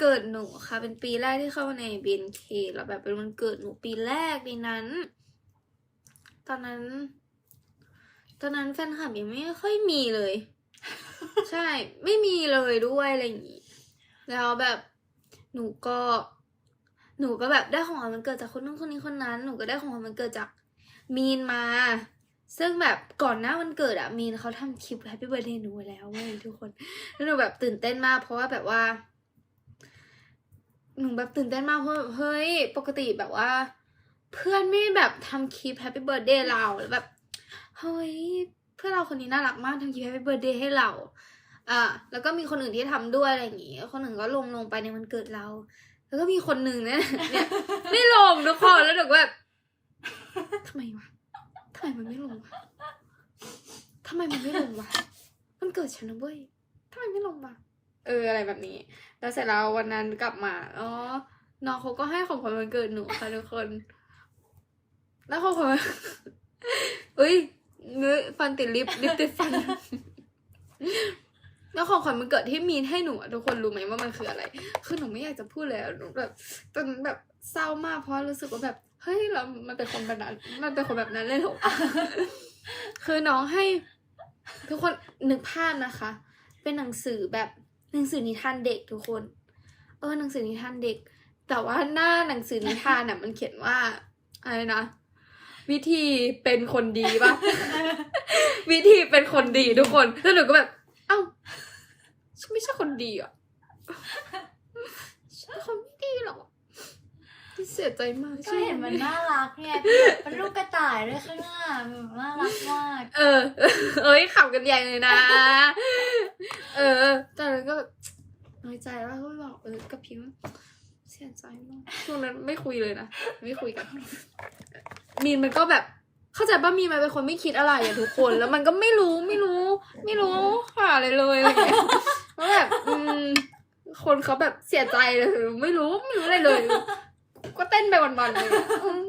เกิดหนูค่ะ เป็นปีแรกที่เข้าใน BNK แล้วแบบเป็นวันเกิดหนูปีแรกในนั้น ตอนนั้น ตอนนั้นแฟนคลับยังไม่ค่อยมีเลย ใช่ ไม่มีเลยด้วยอะไรอย่างงี้ แล้วแบบหนูก็ หนูก็แบบได้ของขวัญวันเกิดจากคนนู้นคนนี้คนนั้น หนูก็ได้ของขวัญวันเกิดจากมีนมา ซึ่งแบบก่อนหน้าวันเกิดอะมีนเขาทำคลิปแฮปปี้เบิร์ดเดย์หนูไว้แล้วเว้ยทุกคน แล้วหนูแบบตื่นเต้นมากเพราะว่าแบบว่า หนูแบบตื่นเต้นมากเพราะเฮ้ยปกติแบบว่า เพื่อนไม่แบบทำคลิปแฮปปี้เบิร์ดเดย์เราแล้วแบบเฮ้ยเพื่อนเราคนนี้น่ารักมากทำคลิปแฮปปี้เบิร์ดเดย์ให้เราอ่าแล้วก็มีคนอื่นที่ทำด้วยอะไรอย่างงี้คนอื่นก็ลงลงไปในวันเกิดเรา แล้วก็มีคนหนึ่งเนี่ยเนี่ยไม่ลงทุกคนแล้วหนูก็แบบทำไมวะทำไมมันไม่ลงวะทำไมมันไม่ลงวะมันเกิดฉันนะเว้ยทำไมไม่ลงวะ เอออะไรแบบนี้ แล้วเสร็จแล้ววันนั้นกลับมาอ๋อน้องเขาก็ให้ของขวัญวันเกิดหนูค่ะทุกคน แล้วของขวัญเอ้ยเนื้อฟันติดลิปลิปติดฟัน แล้วของขวัญมันเกิดที่มีนให้หนูทุกคนรู้ไหมว่ามันคืออะไร คือหนูไม่อยากจะพูดเลยหนูแบบตอนแบบเศร้ามากเพราะรู้สึกว่าแบบเฮ้ยเรา มันเป็นคนแบบนั้น มันเป็นคนแบบนั้นเลยเหรอคือน้องให้ ทุกคนนึกภาพนะคะ เป็นหนังสือแบบ หนังสือนิทานเด็กทุกคน เออหนังสือนิทานเด็ก แต่ว่าหน้าหนังสือนิทานน่ะมันเขียนว่าอะไรนะวิธีเป็นคนดีปะวิธีเป็นคนดีทุกคน แล้วหนูก็แบบ เอ้าฉันไม่ใช่คนดีอะฉันเป็นคนไม่ดีหรอกเสียใจมากก็เห็นมันน่ารักไงเป็นรูปกระต่ายด้วยข้างหน้าแบบน่ารักมาก เออ เอ้ยขำกันใหญ่เลยนะ เออตอนนั้นก็แบบน้อยใจแล้วก็บอกเออกับพิมพ์เสียใจมากช่วงนั้นไม่คุยเลยนะไม่คุยกัน มีนมันก็แบบเข้าใจป่ะมีนมันเป็นคนไม่คิดอะไรอะทุกคน แล้วมันก็ไม่รู้ไม่รู้ ไม่รู้ค่ะอะไรเลยอะไรเงี้ยแล้วแบบอืมคนเขาแบบเสียใจเลยไม่รู้ไม่รู้อะไรเลย ก็เต้นไปวันๆเลยอืม